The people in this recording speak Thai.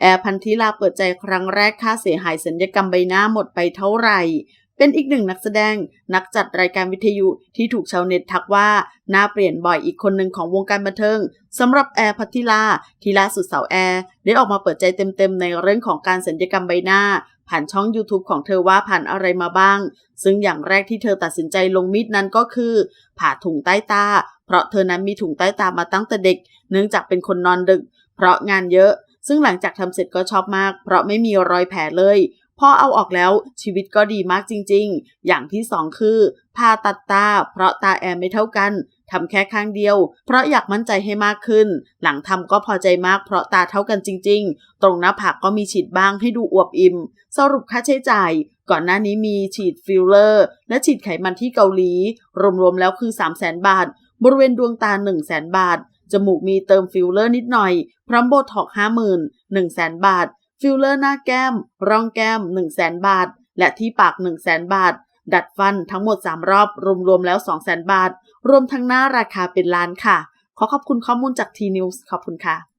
แอร์พันธิลาเปิดใจครั้งแรกค่าเสียหายสัญญกรรมใบหน้าหมดไปเท่าไหร่ เป็นอีกหนึ่งนักแสดง นักจัดรายการวิทยุที่ถูกชาวเน็ตทักว่าหน้าเปลี่ยนบ่อยอีกคนหนึ่งของวงการบันเทิงสำหรับแอร์พัทธิลาที่ล่าสุดสาวแอร์ได้ออกมาเปิดใจเต็มๆในเรื่องของการสัญญกรรมใบหน้า ผ่านช่อง YouTube ของเธอว่าผ่านอะไรมาบ้าง ซึ่งอย่างแรกที่เธอตัดสินใจลงมีดนั้นก็คือ ผ่าถุงใต้ตา เพราะเธอนั้นมีถุงใต้ตามาตั้งแต่เด็ก เนื่องจากเป็นคนนอนดึก เพราะงานเยอะ ซึ่งหลังจากทำเสร็จก็ชอบมาก เพราะไม่มีรอยแผลเลย พอเอาออกแล้วชีวิตก็ดีมากจริงๆ อย่างที่สองคือผ่าตัดตา เพราะตาแอร์ไม่เท่ากันทำแค่ข้างเดียว เพราะอยากมั่นใจให้มากขึ้น หลังทำก็พอใจมากเพราะตาเท่ากันจริง ๆ ตรงหน้าผากก็มีฉีดบ้างให้ดูอวบอิ่ม สรุปค่าใช้จ่าย ก่อนหน้านี้มีฉีดฟิลเลอร์ และฉีดไขมันที่เกาหลี รวมๆแล้วคือ 3 0 0 0 0 0 บาท บริเวณดวงตา 1 0 0 0 0 0 บาท จมูกมีเติมฟิลเลอร์นิดหน่อย พร้อมโบท็อกห้าหมื่นหนึ่งแสนบาท ฟิลเลอร์หน้าแก้ม ร่องแก้มหนึ่งแสนบาท และที่ปากหนึ่งแสนบาท ดัดฟันทั้งหมด 3 รอบ รวมๆแล้ว2 0 0แสนบาท รวมทั้งหน้าราคาเป็นล้านค่ะ ขอขอบคุณข้อมูลจากทีนิวส์ขอบคุณค่ะ